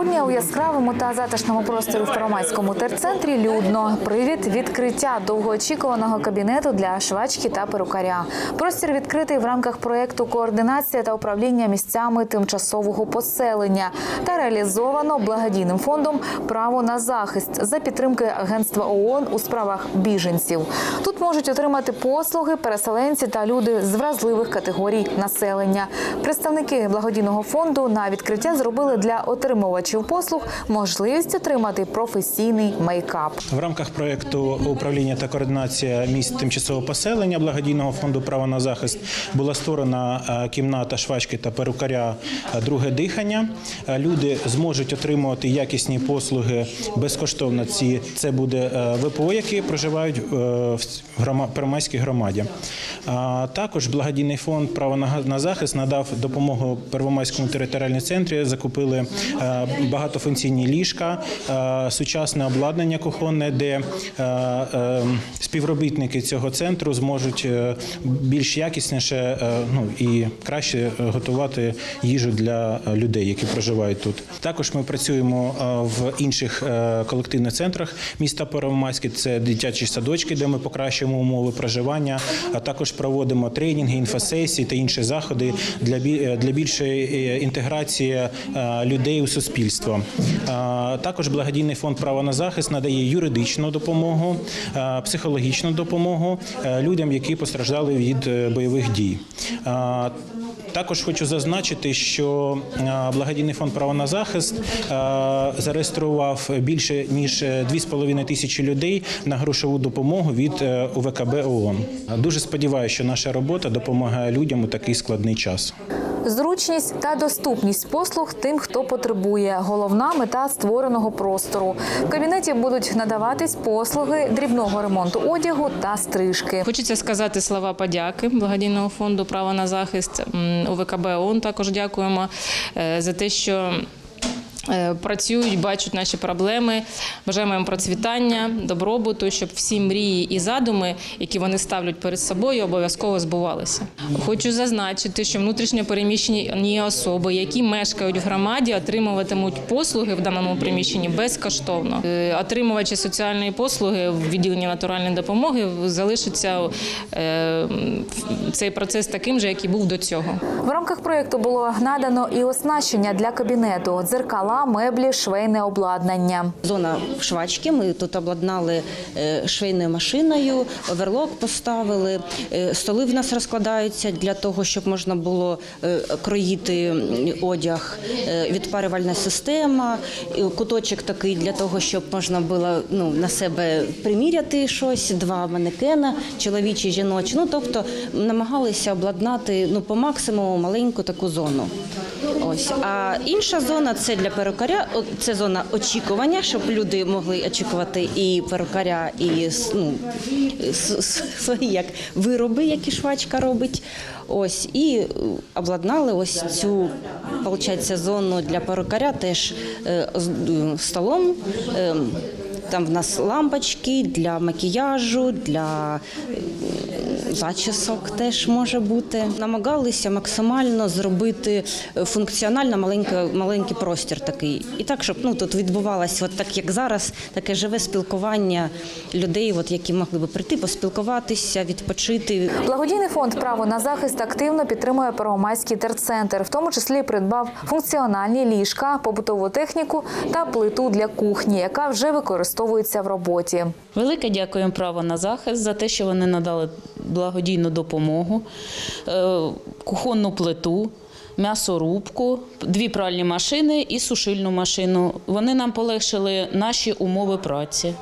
Con У яскравому та затишному просторі в Первомайському терцентрі людно. Привід відкриття довгоочікуваного кабінету для швачки та перукаря. Простір відкритий в рамках проєкту координація та управління місцями тимчасового поселення та реалізовано благодійним фондом право на захист за підтримки агентства ООН у справах біженців. Тут можуть отримати послуги переселенці та люди з вразливих категорій населення. Представники благодійного фонду на відкриття зробили для отримувачів послуг можливість отримати професійний мейкап. В рамках проекту управління та координація місць тимчасового поселення благодійного фонду право на захист була створена е, кімната швачки та перукаря е, друге дихання. Е, Люди зможуть отримувати якісні послуги безкоштовно. Ці це буде ВПО, які проживають в грома- Первомайській громаді. Також благодійний фонд право на захист надав допомогу Первомайському територіальному центрі. Закупили е, багатофункційні ліжка, е, сучасне обладнання кухонне, де е, е, співробітники цього центру зможуть більш якісніше ну і краще готувати їжу для людей, які проживають тут. Також ми працюємо в інших колективних центрах міста Первомайське. Це дитячі садочки, де ми покращуємо умови проживання. А також проводимо тренінги, інфосесії та інші заходи для бі- для більшої інтеграції людей у суспільство. А, Також благодійний фонд право на захист надає юридичну допомогу, е, психологічну допомогу е, людям, які постраждали від е, бойових дій. Також хочу зазначити, що е, благодійний фонд право на захист е, зареєстрував більше ніж 2,5 тисячі людей на грошову допомогу від е, УВКБ ООН. Дуже сподіваюся, що наша робота допомагає людям у такий складний час. Зручність та доступність послуг тим, хто потребує. Головна мета створеного простору. В кабінеті будуть надаватись послуги дрібного ремонту одягу та стрижки. Хочеться сказати слова подяки благодійного фонду право на захист УВКБ ООН Також дякуємо е, за те, що. Е, Працюють, бачать наші проблеми, бажаємо їм процвітання, добробуту, щоб всі мрії і задуми, які вони ставлять перед собою, обов'язково збувалися. Хочу зазначити, що внутрішньо переміщені особи, які мешкають в громаді, отримуватимуть послуги в даному приміщенні безкоштовно. Е, Отримувачі соціальної послуги в відділенні натуральної допомоги залишиться е, цей процес таким же, який був до цього. В рамках проєкту було надано і оснащення для кабінету: дзеркала, меблі, швейне обладнання. Зона швачки. Ми тут обладнали е, швейною машиною, оверлок поставили. Е, Столи в нас розкладаються для того, щоб можна було е, кроїти одяг. Відпарювальна система, куточок такий для того, щоб можна було ну, на себе приміряти щось. Два манекена, чоловічі, жіночі. Ну тобто намагалися обладнати ну по максимуму маленьку таку зону. Ось а інша зона це для перукаря. Це зона очікування, щоб люди могли очікувати і перукаря, і ну, свої як вироби, які швачка робить. Ось і обладнали ось цю получається, зону для перукаря теж е, столом. е, Там в нас лампочки для макіяжу, для зачісок теж може бути. Намагалися максимально зробити е, функціонально маленький, маленький простір такий. І так, щоб ну, тут відбувалося, от так як зараз, таке живе спілкування людей, от, які могли би прийти, поспілкуватися, відпочити. Благодійний фонд право на захист активно підтримує Первомайський терцентр, в тому числі придбав функціональні ліжка, побутову техніку та плиту для кухні, яка вже використовується в роботі. Велике дякуємо право на захист за те, що вони надали благодійну допомогу, е, кухонну плиту, м'ясорубку, дві пральні машини і сушильну машину. Вони нам полегшили наші умови праці.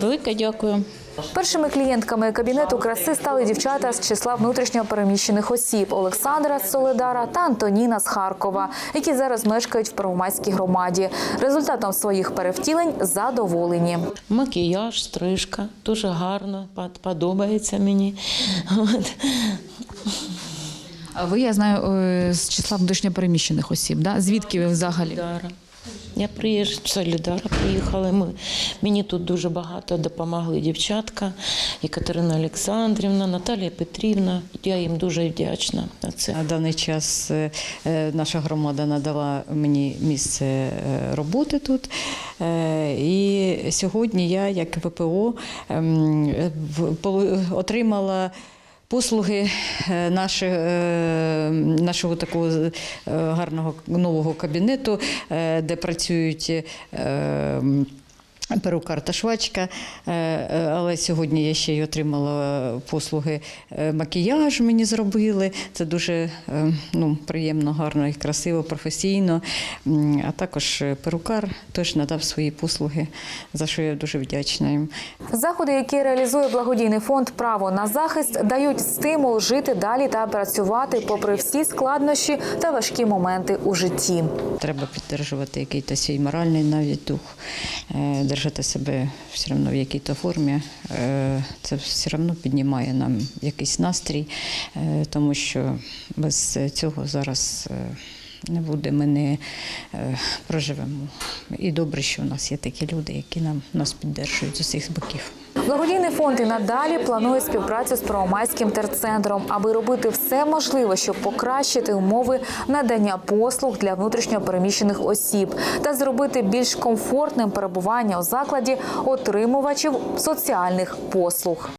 Велике дякую. Першими клієнтками кабінету краси стали дівчата з числа внутрішньо переміщених осіб Олександра з Соледара та Антоніна з Харкова, які зараз мешкають в Первомайській громаді. Результатом своїх перевтілень задоволені. Макіяж, стрижка, дуже гарно, под- подобається мені. А ви, я знаю, е, з числа внутрішньопереміщених осіб, да? Звідки ви взагалі? Я приїжджаю з Солідара, приїхали. Ми, мені тут дуже багато допомогли дівчатка, і Олександрівна, Наталія Петрівна. Я їм дуже вдячна за це. На даний час е, е, наша громада надала мені місце е, роботи тут. І сьогодні я, як ВПО, ем, отримала. Послуги е, е, нашого такого е, гарного нового кабінету, де працюють перукар та швачка. Е, е, Але сьогодні я ще й отримала послуги е, макіяж мені зробили. Це дуже ну, приємно, гарно і красиво, професійно. А також перукар теж надав свої послуги, за що я дуже вдячна їм. Заходи, які реалізує благодійний фонд Право на захист, дають стимул жити далі та працювати попри всі складнощі та важкі моменти у житті. Треба підтримувати якийсь свій моральний навіть дух, держати себе все одно в якій-то формі. Е, Це все одно піднімає нам якийсь настрій, е, тому що без цього зараз е, не буде, ми не проживемо. І добре, що в нас є такі люди, які нам нас підтримують з усіх боків. Благодійний фонд і надалі планує співпрацю з Первомайським терцентром, аби робити все можливе, щоб покращити умови надання послуг для внутрішньо переміщених осіб та зробити більш комфортним перебування у закладі отримувачів соціальних послуг.